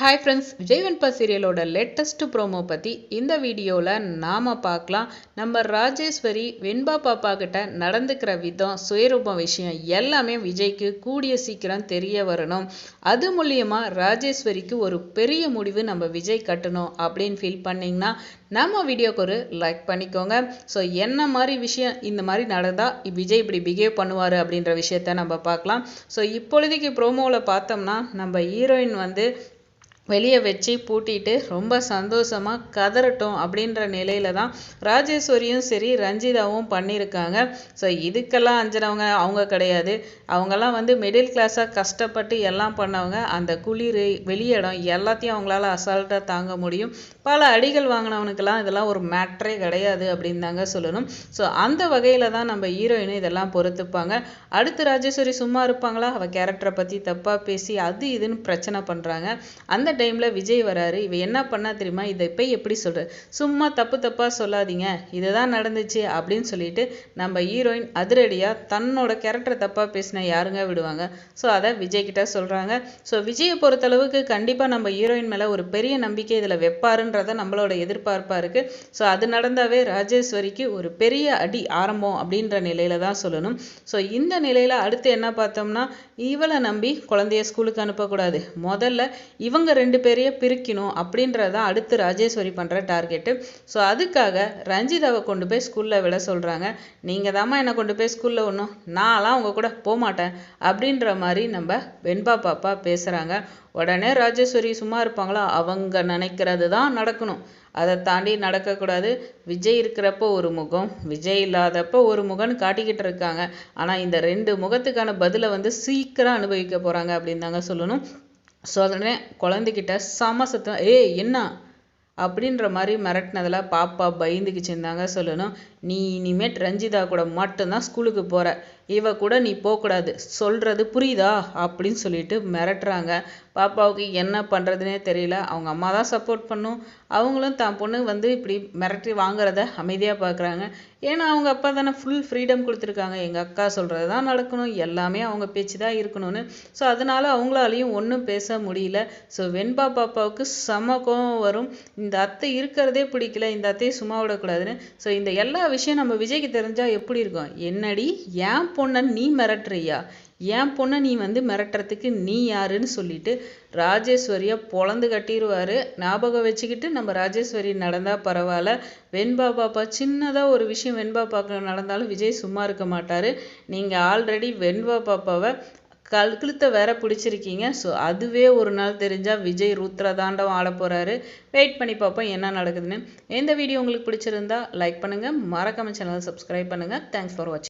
Hi friends Vijay Venba சீரியலோட latest promo பற்றி இந்த வீடியோவில் நாம் பார்க்கலாம். நம்ம ராஜேஸ்வரி வெண்பா பாப்பா கிட்ட நடந்துக்கிற விதம் சுயரூபம் விஷயம் எல்லாமே விஜய்க்கு கூடிய சீக்கிரம் தெரிய வரணும். அது மூலியமாக ராஜேஸ்வரிக்கு ஒரு பெரிய முடிவு நம்ம விஜய் கட்டணும் அப்படின்னு ஃபீல் பண்ணிங்கன்னா நம்ம வீடியோக்கு ஒரு லைக் பண்ணிக்கோங்க. ஸோ என்ன மாதிரி விஷயம் இந்த மாதிரி நடந்தால் விஜய் இப்படி பிஹேவ் பண்ணுவார் அப்படின்ற விஷயத்த நம்ம பார்க்கலாம். ஸோ இப்பொழுதைக்கு ப்ரோமோவில் பார்த்தோம்னா நம்ம ஹீரோயின் வந்து வெளியே வச்சு பூட்டிட்டு ரொம்ப சந்தோஷமாக கதறட்டும் அப்படின்ற நிலையில தான் ராஜேஸ்வரியும் சரி ரஞ்சிதாவும் பண்ணியிருக்காங்க ஸோ இதுக்கெல்லாம் அஞ்சினவங்க அவங்க கிடையாது. அவங்கெல்லாம் வந்து மிடில் கிளாஸாக கஷ்டப்பட்டு எல்லாம் பண்ணவங்க. அந்த குளிர் வெளியிடம் எல்லாத்தையும் அவங்களால அசால்ட்டாக தாங்க முடியும். பல அடிகள் வாங்கினவனுக்கெல்லாம் இதெல்லாம் ஒரு மேட்ரே கிடையாது அப்படின்னு தாங்க சொல்லணும். ஸோ அந்த வகையில் தான் நம்ம ஹீரோயினு இதெல்லாம் பொறுத்துப்பாங்க. அடுத்து ராஜேஸ்வரி சும்மா இருப்பாங்களா? அவள் கேரக்டரை பற்றி தப்பாக பேசி அது இதுன்னு பிரச்சனை பண்ணுறாங்க அந்த டைமில் விஜய் வராரு இவன் என்ன பண்ணா தெரியுமா? இதை போய் எப்படி சொல்கிற சும்மா தப்பு தப்பாக சொல்லாதீங்க. இதுதான் நடந்துச்சு அப்படின்னு சொல்லிட்டு நம்ம ஹீரோயின் அதிரடியாக தன்னோட கேரக்டர் தப்பாக பேசின யாருங்க விடுவாங்க? ஸோ அதை விஜய் கிட்ட சொல்கிறாங்க ஸோ விஜயை பொறுத்தளவுக்கு கண்டிப்பாக நம்ம ஹீரோயின் மேலே ஒரு பெரிய நம்பிக்கை இதில் வைப்பாருன்றத நம்மளோட எதிர்பார்ப்பாக இருக்குது ஸோ அது நடந்தாவே ராஜேஸ்வரிக்கு ஒரு பெரிய அடி ஆரம்பம் அப்படின்ற நிலையில தான் சொல்லணும். ஸோ இந்த நிலையில் அடுத்து என்ன பார்த்தோம்னா இவளை நம்பி குழந்தைய ஸ்கூலுக்கு அனுப்பக்கூடாது. முதல்ல இவங்க ரெண்டு ரெண்டு பேரையும் பிரிக்கணும் அப்படின்றது தான் அடுத்து ராஜேஸ்வரி பண்ணுற டார்கெட்டு ஸோ அதுக்காக ரஞ்சிதாவை கொண்டு போய் ஸ்கூலில் விட சொல்கிறாங்க நீங்கள் தாம்மா என்னை கொண்டு போய் ஸ்கூலில் ஒன்றும் நான்லாம் உங்கள் கூட போக மாட்டேன் அப்படின்ற மாதிரி நம்ம வெண்பா பாப்பா பேசுகிறாங்க உடனே ராஜேஸ்வரி சும்மா இருப்பாங்களா? அவங்க நினைக்கிறது தான் நடக்கணும். அதை தாண்டி நடக்கக்கூடாது விஜய் இருக்கிறப்போ ஒரு முகம் விஜய் இல்லாதப்போ ஒரு முகம்னு காட்டிக்கிட்டு இருக்காங்க. ஆனால் இந்த ரெண்டு முகத்துக்கான பதிலை வந்து சீக்கிரம் அனுபவிக்க போகிறாங்க அப்படின்னு தாங்க சொல்லணும். ஸோ உடனே குழந்தைகிட்ட சம சத்தம் ஏய் என்ன? அப்படின்ற மாதிரி மிரட்டினதில் பாப்பா பயந்துக்கிச்சுன்னு தாங்க சொல்லணும் நீ இனிமேட் ரஞ்சிதா கூட மட்டும்தான் ஸ்கூலுக்கு போகிற இவ கூட நீ போகக்கூடாது சொல்கிறது புரியுதா? அப்படின்னு சொல்லிட்டு மிரட்டுறாங்க. பாப்பாவுக்கு என்ன பண்ணுறதுனே தெரியல. அவங்க அம்மா தான் சப்போர்ட் பண்ணும். அவங்களும் தான் பொண்ணு வந்து இப்படி மிரட்டி வாங்குறத அமைதியாக பார்க்குறாங்க ஏன்னா அவங்க அப்பா தானே ஃபுல் ஃப்ரீடம் கொடுத்துருக்காங்க. எங்கள் அக்கா சொல்கிறது தான் நடக்கணும். எல்லாமே அவங்க பேச்சு தான் இருக்கணும்னு. ஸோ அதனால அவங்களாலையும் ஒன்றும் பேச முடியல. ஸோ வெண்பா பாப்பாவுக்கு செம கோபம் வரும். இந்த அத்தை இருக்கிறதே பிடிக்கல. இந்த அத்தையை சும்மா விடக்கூடாதுன்னு. ஸோ இந்த எல்லா விஷயம் நம்ம விஜய்க்கு தெரிஞ்சால் எப்படி இருக்கும்? என்னடி ஏன் பொண்ணை நீ மிரட்டுறியா? என் பொண்ணை நீ வந்து மிரட்டுறதுக்கு நீ யாருன்னு சொல்லிட்டு ராஜேஸ்வரியை பொழந்து கட்டிடுவார் ஞாபகம் வச்சுக்கிட்டு நம்ம ராஜேஸ்வரி நடந்தால் பரவாயில்ல. வெண்பா பாப்பா சின்னதாக ஒரு விஷயம் வெண்பா பாப்பா நடந்தாலும் விஜய் சும்மா இருக்க மாட்டார். நீங்கள் ஆல்ரெடி வெண்பா பாப்பாவை கல் கழுத்தை வேற பிடிச்சிருக்கீங்க. ஸோ அதுவே ஒரு நாள் தெரிஞ்சால் விஜய் ருத்ர தாண்டவம் ஆட போகிறாரு வெயிட் பண்ணி பார்ப்போம் என்ன நடக்குதுன்னு. எந்த வீடியோ உங்களுக்கு பிடிச்சிருந்தா லைக் பண்ணுங்கள் மறக்காம சேனலை சப்ஸ்கிரைப் பண்ணுங்கள் தேங்க்ஸ் ஃபார் வாட்சிங்